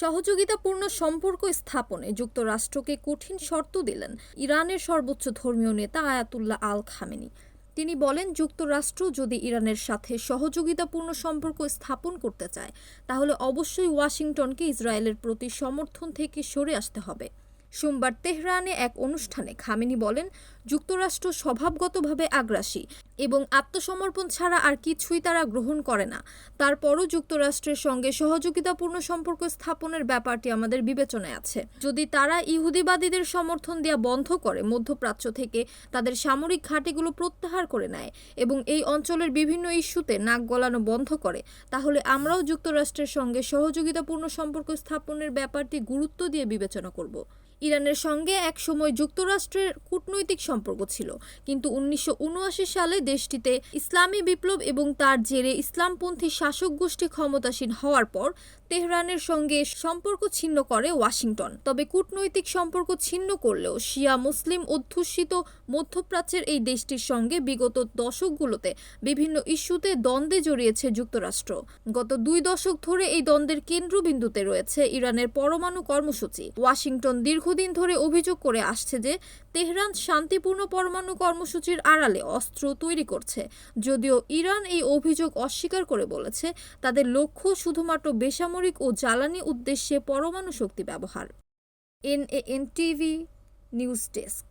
সহযোগিতাপূর্ণ সম্পর্ক স্থাপনে যুক্তরাষ্ট্রকে কঠিন শর্ত দিলেন ইরানের সর্বোচ্চ ধর্মীয় নেতা আয়াতুল্লাহ আল খামেনি। তিনি বলেন, যুক্তরাষ্ট্র যদি ইরানের সাথে সহযোগিতাপূর্ণ সম্পর্ক স্থাপন করতে চায়, তাহলে অবশ্যই ওয়াশিংটনকে ইসরায়েলের প্রতি সমর্থন থেকে সরে আসতে হবে। সোমবার তেহরানে এক অনুষ্ঠানে খামেনি বলেন, যুক্তরাষ্ট্র স্বভাবগতভাবে আগ্রাসী এবং আত্মসমর্পণ ছাড়া আর কিছুই তারা গ্রহণ করে না। তারপরও যুক্তরাষ্ট্রের সঙ্গে সহযোগিতাপূর্ণ সম্পর্ক স্থাপনের ব্যাপারটি আমাদের বিবেচনায় আছে। যদি তারা ইহুদিবাদীদের সমর্থন দেওয়া বন্ধ করে, মধ্যপ্রাচ্য থেকে তাদের সামরিক ঘাঁটিগুলো প্রত্যাহার করে নেয় এবং এই অঞ্চলের বিভিন্ন ইস্যুতে নাক গলানো বন্ধ করে, তাহলে আমরাও যুক্তরাষ্ট্রের সঙ্গে সহযোগিতাপূর্ণ সম্পর্ক স্থাপনের ব্যাপারটি গুরুত্ব দিয়ে বিবেচনা করব। ইরানের সঙ্গে এক সময় যুক্তরাষ্ট্রের কূটনৈতিক সম্পর্ক ছিল। কিন্তু উনিশশো উনআশি সালে দেশটিতে ইসলামী বিপ্লব এবং তার জেরে ইসলামপন্থী শাসক গোষ্ঠী ক্ষমতাসীন হওয়ার পর তেহরানের সঙ্গে সম্পর্ক ছিন্ন করে ওয়াশিংটন। তবে কূটনৈতিক সম্পর্ক ছিন্ন করলেও শিয়া মুসলিম অধ্যুষিত মধ্যপ্রাচ্যের এই দেশটির সঙ্গে বিগত দশকগুলোতে বিভিন্ন ইস্যুতে দ্বন্দ্বে জড়িয়েছে যুক্তরাষ্ট্র। গত দুই দশক ধরে এই দ্বন্দ্বের কেন্দ্রবিন্দুতে রয়েছে ইরানের পরমাণু কর্মসূচি। ওয়াশিংটন দীর্ঘদিন ধরে অভিযোগ করে আসছে যে তেহরান শান্তিপূর্ণ পরমাণু কর্মসূচির আড়ালে অস্ত্র তৈরি করছে। যদিও ইরান এই অভিযোগ অস্বীকার করে বলেছে, তাদের লক্ষ্য শুধুমাত্র বেসামরিক ও জ্বালানি উদ্দেশ্যে পরমাণু শক্তি ব্যবহার। NAN TV news desk.